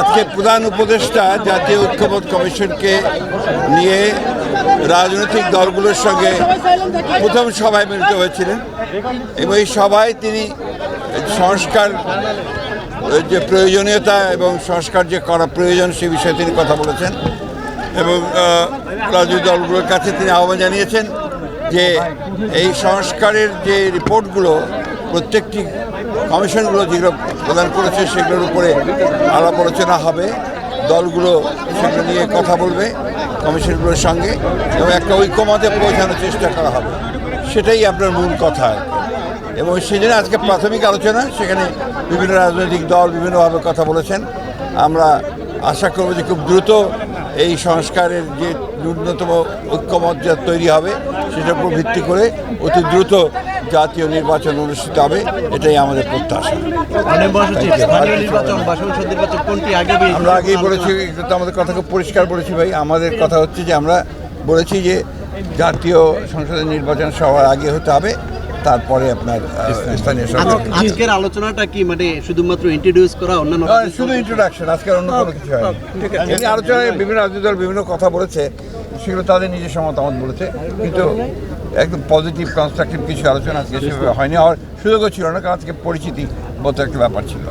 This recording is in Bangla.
আজকে প্রধান উপদেষ্টা জাতীয় ঐক্যমত কমিশনকে নিয়ে রাজনৈতিক দলগুলোর সঙ্গে প্রথম সভায় মিলিত হয়েছিলেন এবং এই সভায় তিনি সংস্কার যে প্রয়োজনীয়তা এবং সংস্কার যে করা প্রয়োজন সে বিষয়ে তিনি কথা বলেছেন এবং রাজনৈতিক দলগুলোর কাছে তিনি আহ্বান জানিয়েছেন যে এই সংস্কারের যে রিপোর্টগুলো প্রত্যেকটি কমিশনগুলো যেগুলো প্রদান করেছে, সেগুলোর উপরে আলাপ আলোচনা হবে। দলগুলো সেগুলো নিয়ে কথা বলবে কমিশনগুলোর সঙ্গে এবং একটা ঐক্যমতে পৌঁছানোর চেষ্টা করা হবে। সেটাই আপনার মূল কথা এবং সেজন্য আজকে প্রাথমিক আলোচনা, সেখানে বিভিন্ন রাজনৈতিক দল বিভিন্নভাবে কথা বলেছেন। আমরা আশা করব যে খুব দ্রুত এই সংস্কারের যে ন্যূনতম ঐক্যমত যা তৈরি হবে। সেটার উপর ভিত্তি করে অতি দ্রুত জাতীয় নির্বাচন অনুষ্ঠিত হবে এটাই আমাদের প্রত্যাশা। আমরা আগেই বলেছি আমাদের কথা খুব পরিষ্কার বলেছি ভাই। আমাদের কথা হচ্ছে যে আমরা বলেছি যে জাতীয় সংসদের নির্বাচন সবার আগে হতে হবে তারপরে আপনার স্থানীয় আজকের আলোচনাটা কি? মানে শুধুমাত্র ইন্ট্রোডিউস করা অন্যান্য শুধু ইন্ট্রোডাকশন আজকে অন্য কোনো কিছু হয়নি আলোচনায় বিভিন্ন রাজনৈতিক দল বিভিন্ন কথা বলেছে সেগুলো তাদের নিজস্ব মতামত বলেছে। কিন্তু একদম পজিটিভ কনস্ট্রাকটিভ কিছু আলোচনা আজকে সেভাবে হয়নি। আর সুযোগও ছিল না, কারণ আজকে পরিচিতি মতো একটা ব্যাপার ছিল।